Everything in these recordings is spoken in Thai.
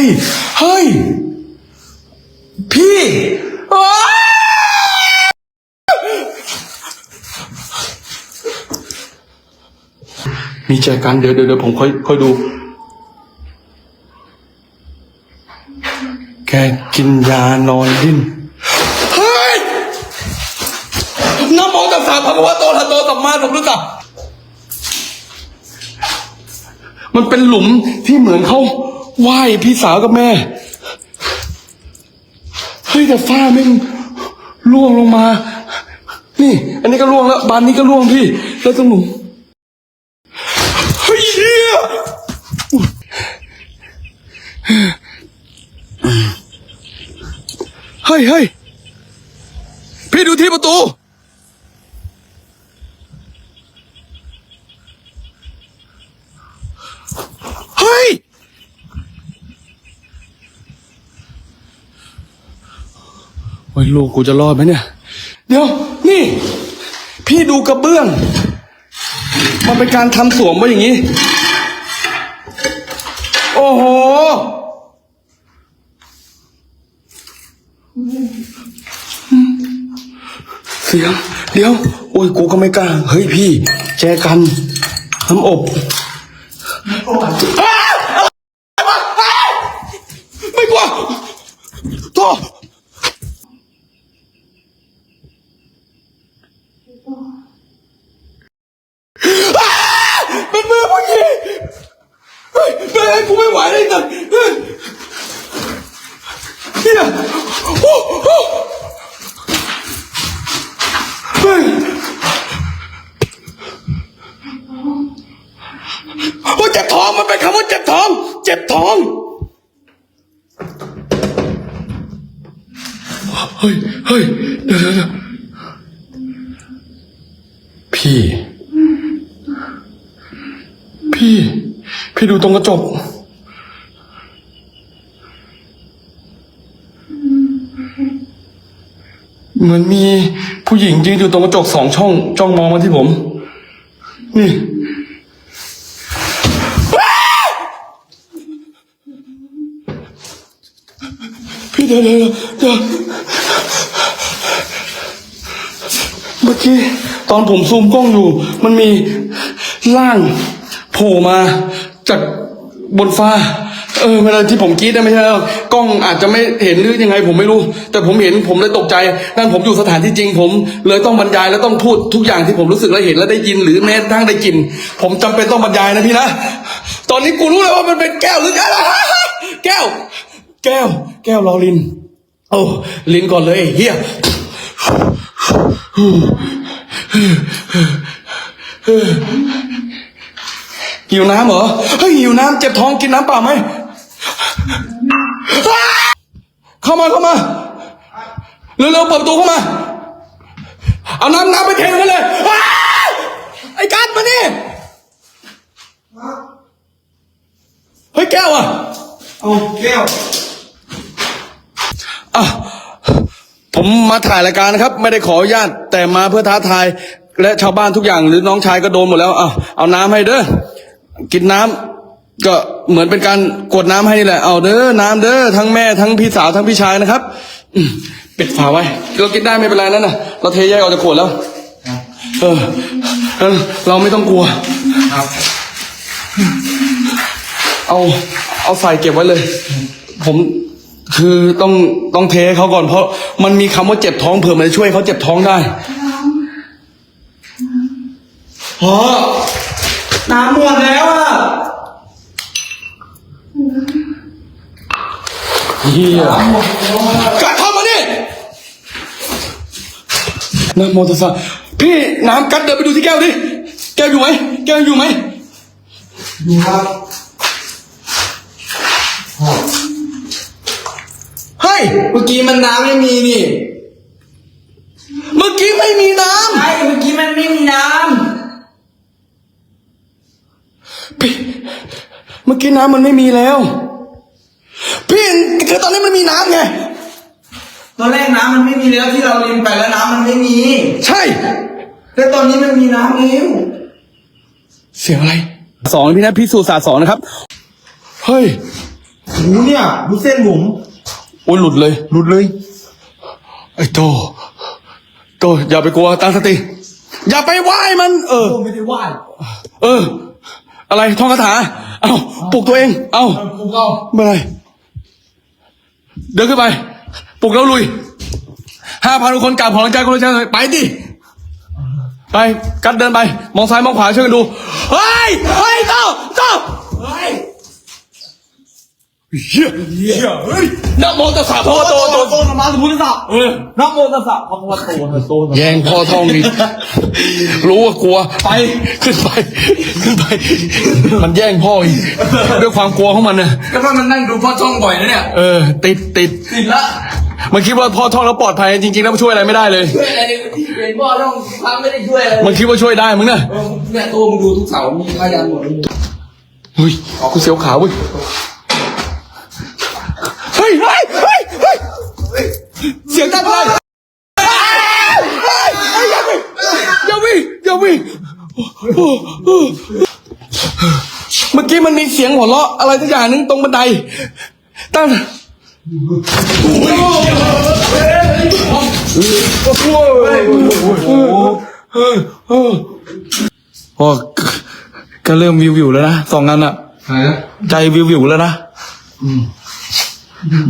ฮ้ยเฮ้ย พี่มีแจกันเดี๋ยวเดี๋ยวเดี๋ยวผมค่อยค่อยดู แกกินยานอนดิ้น เฮ้ยนะโมตัสสะภะคะวะโตอะโตสัมมาสัมพุทธัสสะมันเป็นหลุมที่เหมือนเขา ไหว้พี่สาวกับแม่ เฮ้ยแต่ฟ้าแม่งล่วงลงมา นี่ อันนี้ก็ล่วงแล้ว บานนี้ก็ล่วงพี่ แล้วตรงหลุมเฮ้ยเฮียเฮ้ยเฮ้ยพี่ดูที่ประตู เฮ้ย โอ้ยลูกกูจะรอดไหมเนี่ย เดี๋ยว นี่ พี่ดูกระเบื้อง มันเป็นการทำสวมไว้อย่างนี้ โอ้โห เสียง เดี๋ยว โอ้ยกูก็ไม่กล้า เฮ้ยพี่ แจกันน้ำอบอ้าวอะไรวะอ้าวไม่กลัวโทษอ้าวเป็นมือผู้หญิงเฮ้ยเฮ้ยกูไม่ไหวเลยนะเฮ้ยเฮียโอ้โหเฮ้ยว่าเจ็บท้องมันเป็นคำว่าเจ็บท้อง เจ็บท้องเฮ้ยเฮ้ยเดี๋ยวเดี๋ยวพี่ พี่ดูตรงกระจก เหมือนมีผู้หญิงยืนอยู่ตรงกระจกสองช่อง จ้องมองมาที่ผม นี่ พี่เดี๋ยวเดี๋ยวเดี๋ยวเมื่อกี้ตอนผมซูมกล้องอยู่ มันมีร่างโผล่มา จากบนฟ้า เออเวลาที่ผมกรีดนะไม่ใช่กกล้องอาจจะไม่เห็นหรือยังไงผมไม่รู้ แต่ผมเห็นผมเลยตกใจนั่นผมอยู่สถานที่จริง ผมเลยต้องบรรยายและต้องพูดทุกอย่างที่ผมรู้สึกและเห็นและได้ยินหรือแม้กระทั่งได้กิน ผมจำเป็นต้องบรรยายนะพี่นะตอนนี้กูรู้แล้วว่ามันเป็นแก้วหรืออะไรแก้วแก้ว แก้วรอลิน โอ้ลินก่อนเลยไอ้เฮีย หิวน้ำเหรอ เฮ้ยหิวน้ำเจ็บท้องกินน้ำเปล่าไหมอ้าเข้ามาเข้ามา เร็วๆเปิดประตูเข้ามา เอาน้ำน้ำไปเทกันเลยอ้าไอ้กัดมานี่เฮ้ยแก้วอะเอาแก้วอะผมมาถ่ายรายการนะครับ ไม่ได้ขออนุญาตแต่มาเพื่อท้าทาย และชาวบ้านทุกอย่างหรือน้องชายก็โดนหมดแล้ว เอาเอาน้ำให้เด้อ กินน้ำก็เหมือนเป็นการกดน้ำให้นี่แหละ เอาเด้อน้ำเด้อทั้งแม่ทั้งพี่สาวทั้งพี่ชายนะครับอืมปิดฝาไว้เรากินได้ไม่เป็นไรนั่นน่ะ เราเทแยกออกจากขวดแล้วเออเออ เราไม่ต้องกลัวครับ เอา เอาใส่เก็บไว้เลย ผมคือต้องต้องเทให้เขาก่อนเพราะมันมีคำว่าเจ็บท้องเผื่อมันจะช่วยให้เขาเจ็บท้องได้พ่อ น้ำหมดแล้วอะเฮียกลัดเข้ามาดินะโมตัสสะพี่น้ำกัดเดินไปดูที่แก้วดิ แก้วอยู่ไหม แก้วอยู่ไหมดูครับพ่อเฮ้ย เมื่อกี้มันน้ำไม่มีนี่ เมื่อกี้ไม่มีน้ใช่เมื่อกี้มันไม่มีน้ำพี่ เมื่อกี้น้ำมันไม่มีแล้ว พี่คือตอนนี้มันมีน้ำไงำตอนแรกน้ำมันไม่มีแล้วที่เราเรียนไปแล้วน้ำมันไม่มี ใช่ แต่ตอนนี้มันมีน้ำแล้วเสียงอะไรสองพี่นะพี่สูตรศาสตร์สองนะครับ เฮ้ยหูเนี่ยดูเส้นผมโอ้ยหลุดเลย หลุดเลย ไอ้โต โตอย่าไปกลัวตั้งสติ อย่าไปไหว้มัน เออโอ้ไม่ได้ไหว้เออ อะไรท่องคาถา เอาปลุกตัวเอง เอากูเราไม่เป็นไร เดินขึ้นไป ปลุกแล้วลุยห้าพันคนกลับขอรังใจคนใจไปดิไป กัดเดินไป มองซ้ายมองขวาช่วยกันดู เฮ้ย เฮ้ยเต้าเต้า เฮียเหี้ยเฮ้ยนะโมตัสสะพระวะโตโตโตธรรมะสมพุทธะเออนะโมตัสสะพระวะโตนะโตแย่งพ่อท่องดิรู้ว่ากลัวไปขึ้นไปขึ้นไป มันแย่งพ่ออีกด้วยความกลัวของมันนะก็เพราะมันนั่งดูพ่อช่องบ่อยนะเนี่ยเออ ติดติดติดละมันคิดว่าพ่อท่องแล้วปลอดภัยจริงๆแล้วช่วยอะไรไม่ได้เลยช่วยอะไรเป็นพ่อช่องทำไม่ได้ช่วยอะไรมันคิดว่าช่วยได้มึงนะเนี่ยตัวมึงดูทุกเสามีพยานหมดเลยเฮ้ยกูเสียวขาเว้ย ฮ้ยเฮ้ยเฮ้ยเฮ้ยเสียงดังเลยเฮ้ยเฮ้ยเฮ้ยอย่าวิ่งอย่าวิ่งอย่าวิ่งเมื่อกี้มันมีเสียงหัวเราะอะไรสักอย่างหนึงตรงบันไดตั้งพอก็เริ่มวิววิวแล้วนะสองงานอะใจวิววิวแล้วนะ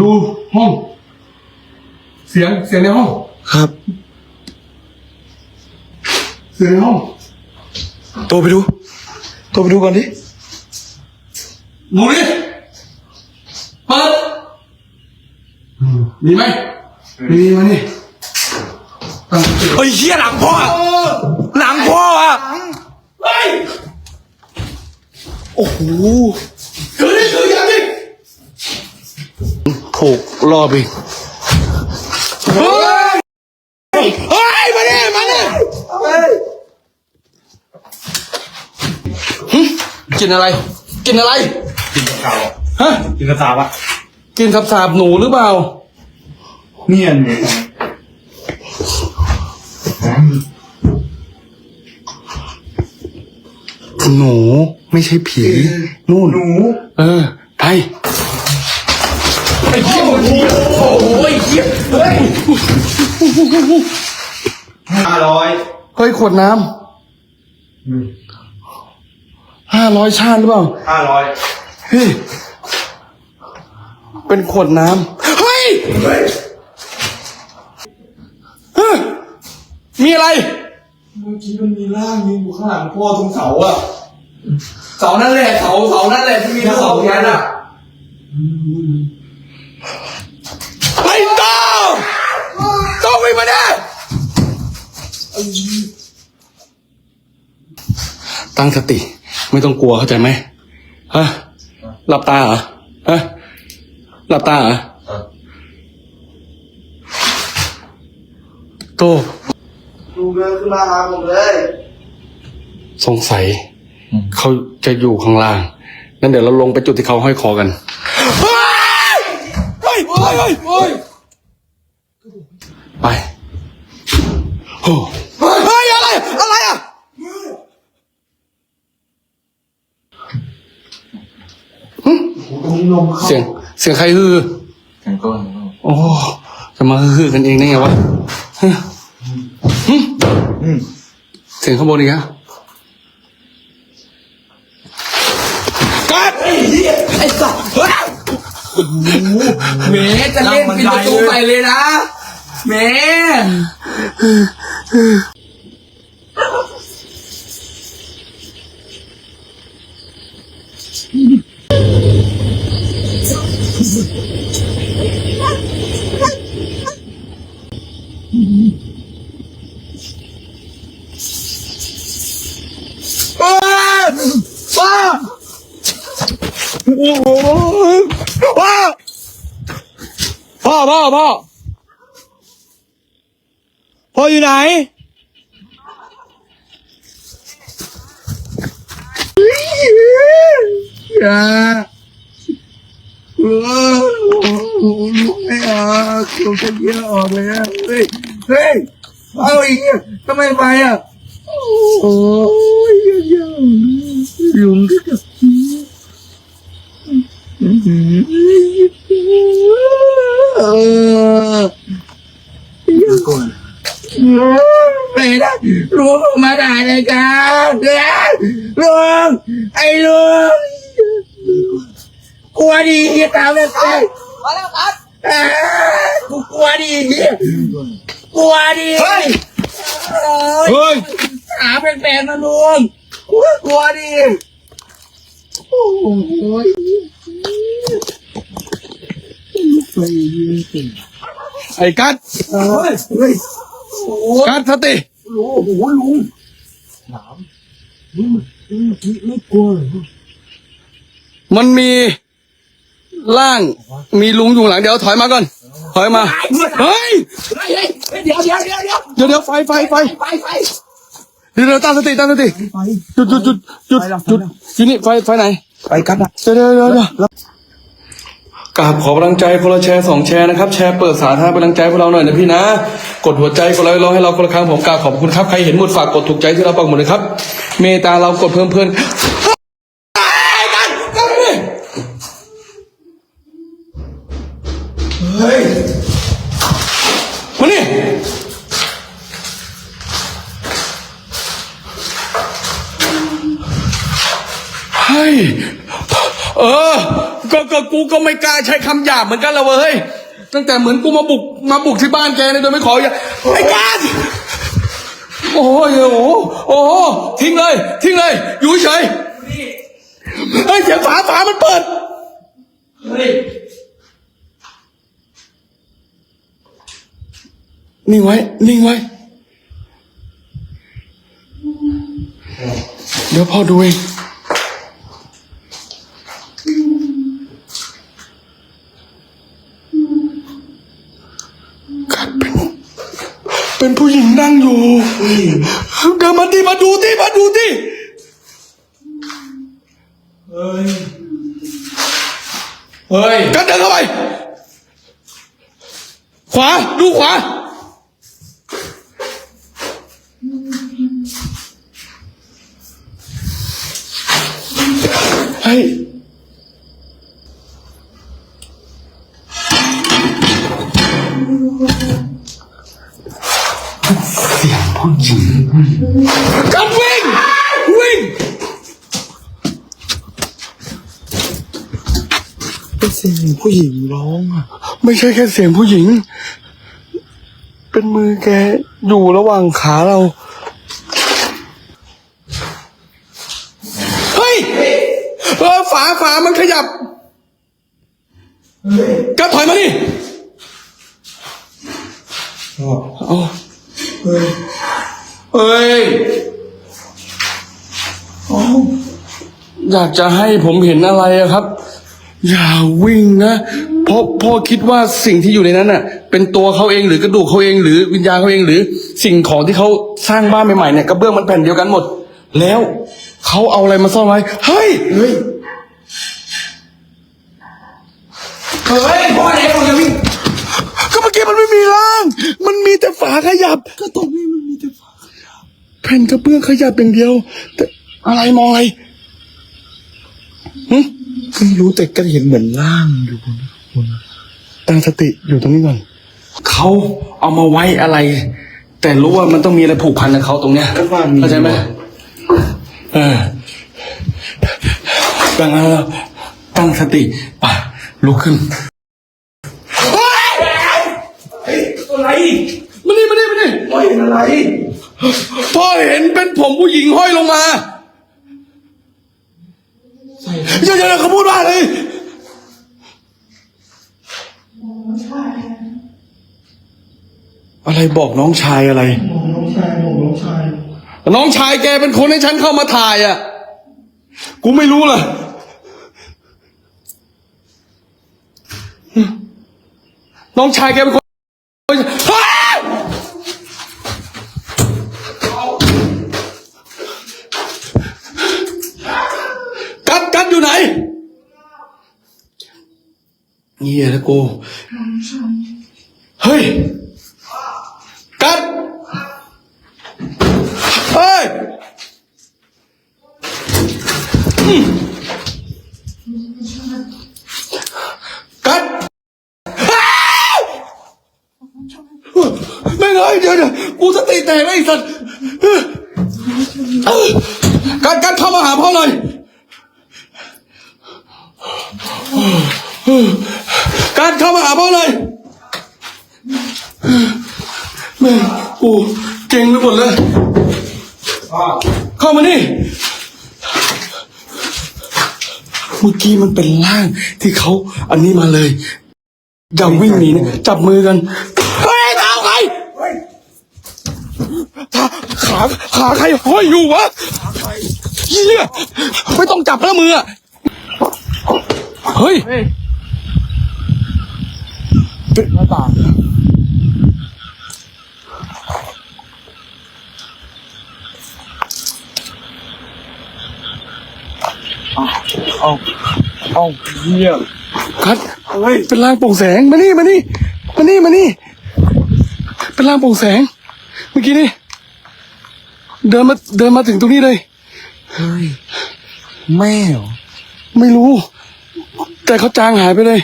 ดูห้อง เสียงเสียงในห้อง ครับ เสียงในห้อง โตไปดู โตไปดูก่อนดิหนูนี่เปิดมีไหมมีมานี่ตั้งสติเฮ้ยเหี้ยหลังพ่ออะหลังพ่ออะ เฮ้ย โอ้โห ถือดิถือยังดิ ถูกรอบอีกเฮ้ยเฮ้ยมาเนี่ยมาเนี่ยหึกินอะไร กินอะไร กินกระเป๋าฮะ กินกระสาบอะกินสับสาบหนูหรือเปล่าเนียนเนี่ยหนูไม่ใช่ผี นู่น หนู เออ ไป ไอ้เหี้ยเหี้ยโอ้ยเหี้ยเฮ้ยห้าร้อยเฮ้ยขวดน้ำห้าร้อยชาติหรือเปล่าห้าร้อยเฮ้ยเป็นขวดน้ำเฮ้ยเฮ้ยเฮ้ยมีอะไร เมื่อกี้มันมีร่างยืนอยู่ข้างหลังพ่อตรงเสาอะเสานั่นแหละเสาเสานั่นแหละที่มีเสาแทนอะ ไอ้โตโตวิ่ง มาเนี่ยตั้งสติ ไม่ต้องกลัวเข้าใจไหมฮะหลับตาเหรอฮะหลับตาเหรอโตดูเดินขึ้นมาหาผมเลย สงสัย เขาจะอยู่ข้างล่างนั่นเดี๋ยวเราลงไปจุดที่เขาห้อยคอกันเฮ้ยเฮ้ยเฮ้ยเฮ้ยเฮ้ย ไปโอ้เฮ้ยอะไร อะไรอะตรงนี้ลมเข้าเสียง เสียงใครฮือแข่งก้อนโอ้ จะมาฮือกันเองได้ไงวะฮะหึอืมเสียงข้างบนอีกอะกัดไอ้สัสเฮ้ยเมจะเล่นปิดประตูใส่เลยนะ เมป้าป้าโอ้โหป้าพ่อพ่อพ่อ พ่ออยู่ไหนอย่าโอ้โหลูกไม่ออกลูกจะเยี่ยออกแล้วเฮ้ยเฮ้ยเอาอีกเนี่ยทำไมไปอะโอ้ยยังยุงก็จะเออ ไม่ได้ลุงมาได้เลยครับลุงไอ้ลุงกลัวดีตามเลยมาแล้วครับกูกลัวดีกลัวดีเฮ้ยเฮ้ยขาเป็นแฟนนะลุงกลัวกลัวดีโอ้ยไอ้กัดเฮ้ยเฮ้ยโอ้ย กัดสติลุงโอ้โหลุงถามลุงไม่กลัวเหรอมันมีร่างมีลุงอยู่หลังเดี๋ยวถอยมาก่อน ถอยมาเฮ้ยเฮ้ยเฮ้ย เดี๋ยวเดี๋ยวเดี๋ยวเดี๋ยวเดี๋ยวเดี๋ยวไฟไฟไฟไปไปเดี๋ยวเดี๋ยวตั้งสติตั้งสติจุดจุดจุดจุดจุดอยู่นี่ไฟไฟไหน ไปกันนะเดี๋ยวเดี๋ยวเดี๋ยวเดี๋ยว กราบขอกำลังใจคนละแชร์สองแชร์นะครับ แชร์เปิดสาธารณะกำลังใจพวกเราหน่อยนะพี่นะ กดหัวใจกดไลค์ร้องให้เราคนละครั้งผมกราบขอบคุณครับ ใครเห็นหมดฝากกดถูกใจที่เราปักหมดเลยครับ เมตตาเรากดเพิ่มเพื่อนกันกันดิเฮ้ยมานี่เฮ้ยเออ ก็ก็กูก็ไม่กล้าใช้คำหยาบเหมือนกันละเว้ยตั้งแต่เหมือนกูมาบุกมาบุกที่บ้านแกเนี่ยโดยไม่ขออย่าไอ้การโอ้ยโอ้โหโอ้โหทิ้งเลย ทิ้งเลย อยู่เฉยเฮ้ยเสียงฝาฝามันเปิด เฮ้ย นิ่งไว้ นิ่งไว้ เดี๋ยวพ่อดูเองกัดเป็น เป็นผู้หญิงนั่งอยู่เดินมาดิมาดูดิมาดูดิเฮ้ย เฮ้ย กัดเดินเข้าไป ขวา ดูขวา เสียงผู้หญิงร้องอะ ไม่ใช่แค่เสียงผู้หญิง เป็นมือแกอยู่ระหว่างขาเรา เฮ้ยเออฝาฝามันขยับก็ถอยมาดิเอาเฮ้ยเฮ้ยอยากจะให้ผมเห็นอะไรอะครับ อย่าวิ่งนะเพราะพ่อคิดว่าสิ่งที่อยู่ในนั้นน่ะ เป็นตัวเขาเองหรือกระดูกเขาเองหรือวิญญาณเขาเองหรือ สิ่งของที่เขาสร้างบ้านใหม่ๆเนี่ยกระเบื้องมันแผ่นเดียวกันหมด แล้วเขาเอาอะไรมาซ่อนไว้เฮ้ยเฮ้ยเฮ้ยพ่อเด็กคนจะวิ่งก็เมื่อกี้มันไม่มีร่าง มันมีแต่ฝาขยับ ก็ตรงนี้มันมีแต่ฝาขยับแผ่นกระเบื้องขยับอย่างเดียว แต่อะไรมองอะไรหึ ไม่รู้แต่ก็เห็นเหมือนร่างอยู่บนบนตั้งสติอยู่ตรงนี้ก่อนเขาเอามาไว้อะไร แต่รู้ว่ามันต้องมีอะไรผูกพันกับเขาตรงเนี้ยก็ว่ามีเข้าใจไหมเออดังนั้นแล้วตั้งสติไปลุกขึ้นอะไรมานี่มานี่มานี่พ่อเห็นอะไรพ่อเห็นเป็นผมผู้หญิงห้อยลงมา อย่าอย่าเขาพูดว่าเลยอะไรบอกน้องชายอะไร น้องชายน้องชาย น้องชายแกเป็นคนให้ฉันเข้ามาถ่ายอะ กูไม่รู้เลยน้องชายแกเป็นคน เงียแล้วกู เฮ้ย กัด เฮ้ย เฮ้ยเดี๋ยวเดี๋ยวกูสติแตกแล้วไอ้สัตว์เออเออการการเข้ามาหาพ่อหน่อยการเข้ามาหาพ่อหน่อย แม่งกูเก่งไปหมดเลยเข้ามานี่เมื่อกี้มันเป็นร่างที่เขาอันนี้มาเลยอย่าวิ่งหนีนะจับมือกันเฮ้ยเท้าใครขาขาขาใครห้อยอยู่วะเฮียไม่ต้องจับแล้วมืออะเฮ้ยหน้าต่าง เอาเอาเฮียคัดเฮ้ยเป็นร่างโปร่งแสงมานี่มานี่มานี่มานี่ เป็นร่างโปร่งแสง เมื่อกี้นี่เดินมาเดินมาถึงตรงนี้เลยเฮ้ยแม่เหรอไม่รู้ แต่เขาจางหายไปเลย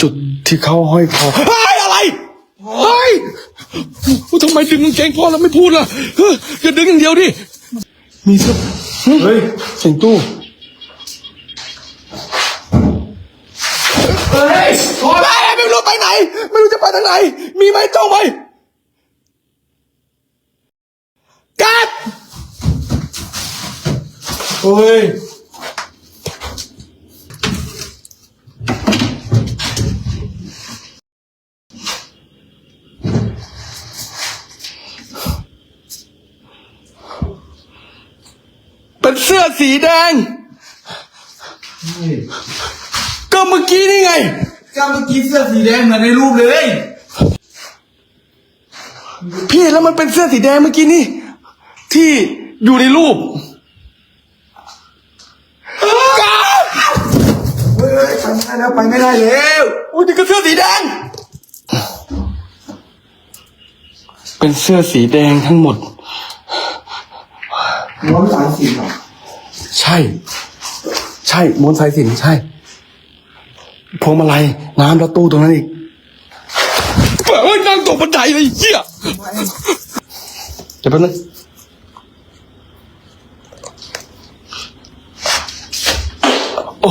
จุดที่เขาห้อยคอเฮ้ยอะไรเฮ้ยทำไมดึงกางเกงพ่อแล้วไม่พูดล่ะเฮ้ยอย่าดึงอย่างเดียวดิ มีเสื้อเฮ้ยเสียงตู้เฮ้ยพอแล้วไม่รู้ไปไหน ไม่รู้จะไปทางไหน มีไหมจ้องไปกัดเฮ้ย สื้อสีแดง ก็เมื่อกี้นี่ไง ก็เมื่อกี้เสื้อสีแดงเหมือนในรูปเลย พี่แล้วมันเป็นเสื้อสีแดงเมื่อกี้นี่ ที่อยู่ในรูปกาเฮ้ยไปไม่ได้แล้วไปไม่ได้แล้วอุ้ยนี่ก็เสื้อสีแดง เป็นเสื้อสีแดงทั้งหมดน้องสายสินเหรอ ใช่ ใช่ม้วนสายสิญจนใช่ พวงมาลัยน้ำแล้วตู้ตรงนั้นอีกเฮ้ยนั่งตกบันไดเลยเหี้ยเดี๋ยวแป๊บนึงโอ้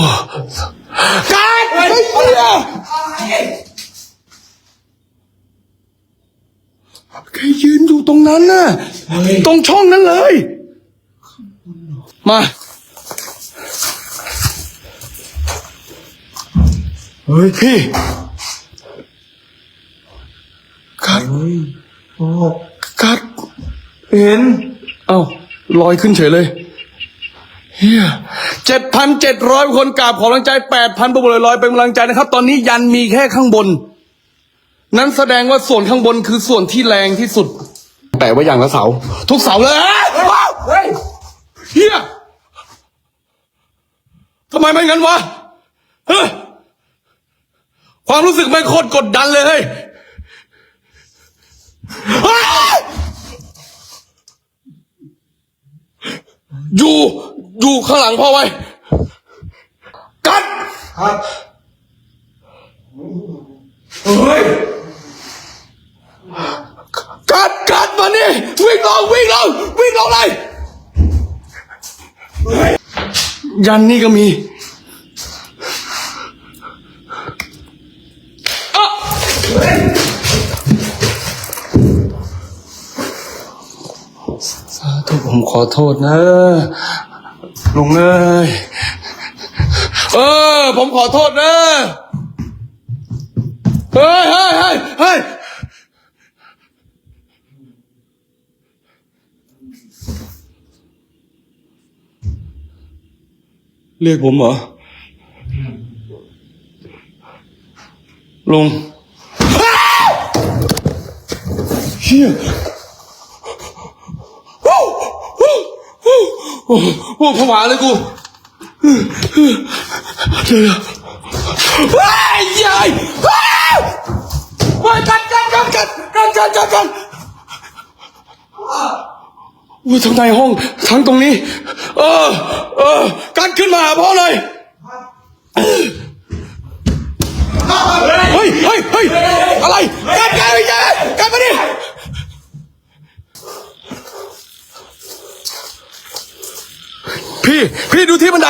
การไอ้เหี้ยแกยืนอยู่ตรงนั้นน่ะ ตรงช่องนั้นเลย มา เฮ้ยพี่กัดโอ้กัดเห็น เอ้าลอยขึ้นเฉยเลยเฮียเจ็ดพันเจ็ดร้อยคนกราบขอกำลังใจแปดพันประบุเลยลอยเป็นกำลังใจนะครับ ตอนนี้ยันมีแค่ข้างบน นั้นแสดงว่าส่วนข้างบนคือส่วนที่แรงที่สุด แต่ว่าอย่างละเสา ทุกเสาเลยว้าวเฮ้ยเฮียทำไมไม่งั้นวะเฮ้ย ความรู้สึกไม่งโคตรกดดันเลยเฮ้ยเฮ้ยอยู่อยู่ข้างหลังพ่อไว้ กัดครับเฮ้ยกัดกัดมานี่วิ่งลงวิ่งลงวิ่งลงเลยยันนี่ก็มีอ๊ะ สาธุผมขอโทษนะ ลุงเอ้ยเออ ผมขอโทษนะ เฮ้ยเฮ้ยเฮ้ยเฮ้ยเรียกผมเหรอ ลุง เฮียโอ้โอ้โอ้โอ้โอ้ผวาเลยกูเดี๋ยวเฮ้ยยายเฮ้ยเฮ้ยกันกันกันกันกันกันกันกันอุ้ยทั้งในห้องทั้งตรงนี้ เออ เออกันขึ้นมาพ่อเลยเฮ้ยเฮ้ยเฮ้ยอะไรกันกันไปยังกันมาดิ พี่ พี่ดูที่บันได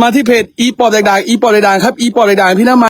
มาที่เพจอีปอดแดกดางอีปอดแดกดางครับ อีปอดแดกดางพี่น้ำมา